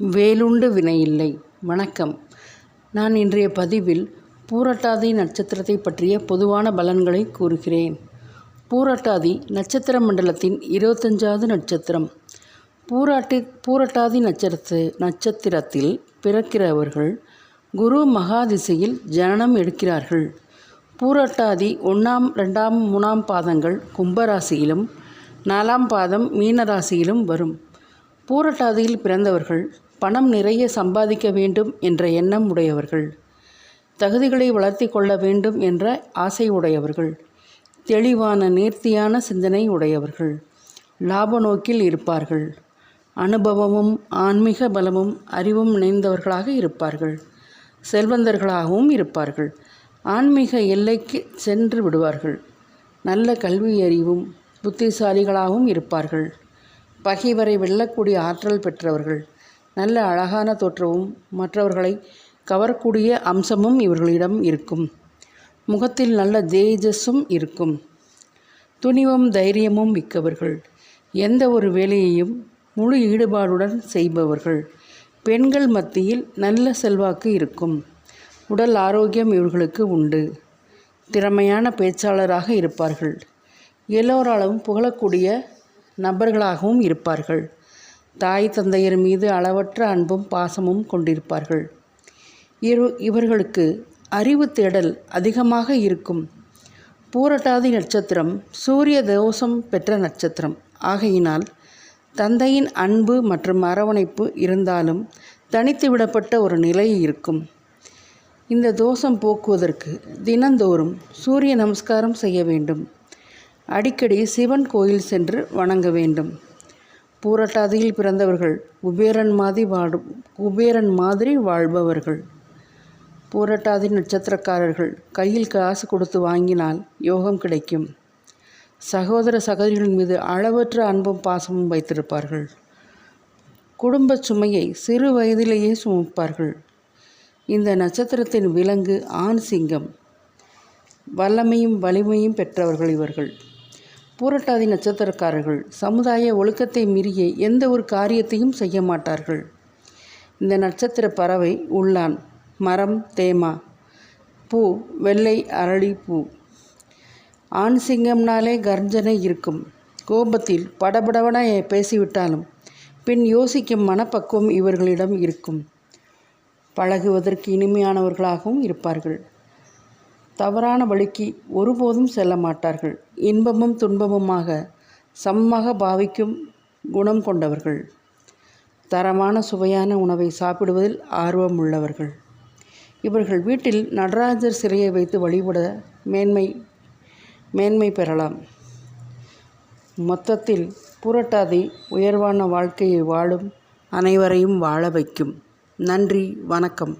வேலுண்டு வினையில்லை. வணக்கம். நான் இன்றைய பதிவில் பூரட்டாதி நட்சத்திரத்தை பற்றிய பொதுவான பலன்களை கூறுகிறேன். பூரட்டாதி நட்சத்திர மண்டலத்தின் இருபத்தஞ்சாவது நட்சத்திரம். பூராட்டி பூரட்டாதி நட்சத்திர நட்சத்திரத்தில் பிறக்கிறவர்கள் குரு மகாதிசையில் ஜனனம் எடுக்கிறார்கள். பூரட்டாதி ஒன்றாம் ரெண்டாம் மூணாம் பாதங்கள் கும்பராசியிலும் நாலாம் பாதம் மீனராசியிலும் வரும். பூரட்டாதியில் பிறந்தவர்கள் பணம் நிறைய சம்பாதிக்க வேண்டும் என்ற எண்ணம் உடையவர்கள். தகுதிகளை வளர்த்தி கொள்ள வேண்டும் என்ற ஆசை உடையவர்கள். தெளிவான நேர்த்தியான சிந்தனை உடையவர்கள். லாப நோக்கில் இருப்பார்கள். அனுபவமும் ஆன்மீக பலமும் அறிவும் இணைந்தவர்களாக இருப்பார்கள். செல்வந்தர்களாகவும் இருப்பார்கள். ஆன்மீக எல்லைக்கு சென்று விடுவார்கள். நல்ல கல்வி அறிவும் புத்திசாலிகளாகவும் இருப்பார்கள். பகைவரை வெல்லக்கூடிய ஆற்றல் பெற்றவர்கள். நல்ல அழகான தோற்றமும் மற்றவர்களை கவரக்கூடிய அம்சமும் இவர்களிடம் இருக்கும். முகத்தில் நல்ல தேஜஸும் இருக்கும். துணிவும் தைரியமும் மிக்கவர்கள். எந்த ஒரு வேலையையும் முழு ஈடுபாடுடன் செய்பவர்கள். பெண்கள் மத்தியில் நல்ல செல்வாக்கு இருக்கும். உடல் ஆரோக்கியம் இவர்களுக்கு உண்டு. திறமையான பேச்சாளராக இருப்பார்கள். எல்லோராலும் புகழக்கூடிய நபர்களாகவும் இருப்பார்கள். தாய் தந்தையர் மீது அளவற்ற அன்பும் பாசமும் கொண்டிருப்பார்கள். இரு இவர்களுக்கு அறிவு தேடல் அதிகமாக இருக்கும். பூரட்டாதி நட்சத்திரம் சூரிய தோஷம் பெற்ற நட்சத்திரம். ஆகையினால் தந்தையின் அன்பு மற்றும் அரவணைப்பு இருந்தாலும் தனித்து விடப்பட்ட ஒரு நிலை இருக்கும். இந்த தோஷம் போக்குவதற்கு தினந்தோறும் சூரிய நமஸ்காரம் செய்ய வேண்டும். அடிக்கடி சிவன் கோயில் சென்று வணங்க வேண்டும். பூரட்டாதியில் பிறந்தவர்கள் குபேரன் மாதிரி வாடும் குபேரன் மாதிரி வாழ்பவர்கள். பூரட்டாதி நட்சத்திரக்காரர்கள் கையில் காசு கொடுத்து வாங்கினால் யோகம் கிடைக்கும். சகோதர சகோதரிகள் மீது அளவற்ற அன்பும் பாசமும் வைத்திருப்பார்கள். குடும்ப சுமையை சிறு வயதிலேயே சுமப்பார்கள். இந்த நட்சத்திரத்தின் விலங்கு ஆண் சிங்கம். வல்லமையும் வலிமையும் பெற்றவர்கள் இவர்கள். பூரட்டாதி நட்சத்திரக்காரர்கள் சமுதாய ஒழுக்கத்தை மீறிய எந்த ஒரு காரியத்தையும் செய்ய மாட்டார்கள். இந்த நட்சத்திர பறவை உள்ளான். மரம் தேமா பூ வெள்ளை அரளி பூ. ஆண் சிங்கம்னாலே கர்ஜனை இருக்கும். கோபத்தில் படபடவன பேசிவிட்டாலும் பின் யோசிக்கும் மனப்பக்குவம் இவர்களிடம் இருக்கும். பழகுவதற்கு இனிமையானவர்களாகவும் இருப்பார்கள். தவறான வழிக்கு ஒருபோதும் செல்ல மாட்டார்கள். இன்பமும் துன்பமுமாக சமமாக பாவிக்கும் குணம் கொண்டவர்கள். தரமான சுவையான உணவை சாப்பிடுவதில் ஆர்வம் உள்ளவர்கள். இவர்கள் வீட்டில் நடராஜர் சிலையை வைத்து வழிபட மேன்மை மேன்மை பெறலாம். மொத்தத்தில் புரட்டாதி உயர்வான வாழ்க்கையை வாழும் அனைவரையும் வாழ வைக்கும். நன்றி வணக்கம்.